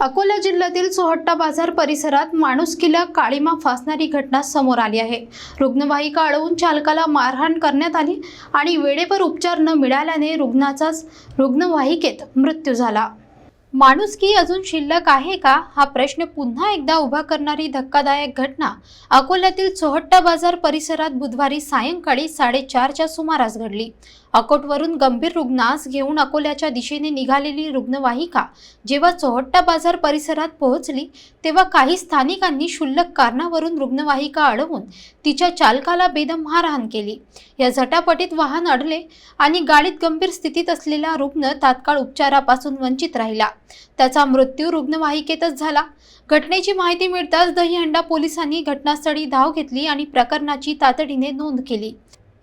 अकोला जिल्ह्यातील सोहट्टा बाजार परिसरात माणुसकीला काळीमा फासणारी घटना समोर आली आहे. रुग्णवाहिका अडवून चालकाला मारहाण करण्यात आली आणि वेळेवर उपचार न मिळाल्याने रुग्णाचाच रुग्णवाहिकेत मृत्यू झाला. माणुसकी अजून शिल्लक आहे का? हा प्रश्न पुन्हा एकदा उभा करणारी धक्कादायक घटना अकोल्यातील चोहट्टा बाजार परिसरात बुधवारी सायंकाळी साडेचारच्या सुमारास घडली. अकोटवरून गंभीर रुग्णास घेऊन अकोल्याच्या दिशेने निघालेली रुग्णवाहिका जेव्हा चोहट्टा बाजार परिसरात पोहोचली तेव्हा काही स्थानिकांनी क्षुल्लक कारणावरून रुग्णवाहिका अडवून तिच्या चालकाला बेदम मारहाण केली. या झटापटीत वाहन अडले आणि गाडीत गंभीर स्थितीत असलेला रुग्ण तात्काळ उपचारापासून वंचित राहिला. त्याचा मृत्यू रुग्णवाहिकेतच झाला. घटनेची माहिती मिळताच दहीहंडा पोलिसांनी घटनास्थळी धाव घेतली आणि प्रकरणाची तातडीने नोंद केली.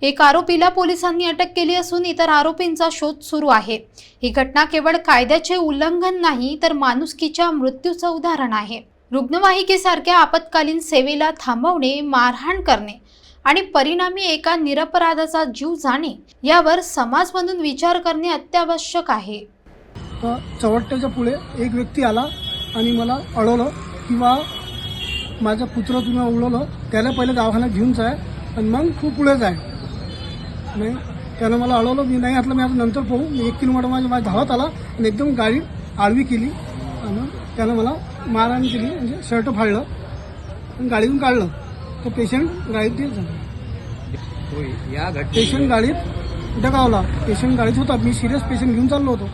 एक आरोपीला पोलिसांनी अटक केली असून इतर आरोपींचा शोध सुरू आहे. ही घटना केवळ कायद्याचे उल्लंघन नाही तर माणुसकीच्या मृत्यूचं उदाहरण आहे. रुग्णवाहिकेसारख्या आपत्कालीन सेवेला थांबवणे मारहाण करणे आणि परिणामी एका निरपराधाचा जीव जाणे यावर समाज म्हणून विचार करणे अत्यावश्यक आहे. तर पुढे एक व्यक्ती आला आणि मला अडवलं किंवा माझ्या पुत्र तुम्ही उडवलं त्याला पहिले दवाखान्यात घेऊन जाय आणि मग खूप पुढे जाय. नाही. त्यानं मला अडवलं मी नाही घातलं मी आता नंतर पाहू. मी एक किलोमीटर माझ्या माझ्या धावत आला आणि एकदम गाडी आडवी केली. आणि त्यानं मला मारहाण केली म्हणजे शर्ट फाडलं आणि गाडीतून काढलं. तर पेशंट गाडीत झालं. पेशंट गाडीत डगावला पेशंट गाडीत होता. मी सिरियस पेशंट घेऊन चाललो होतो.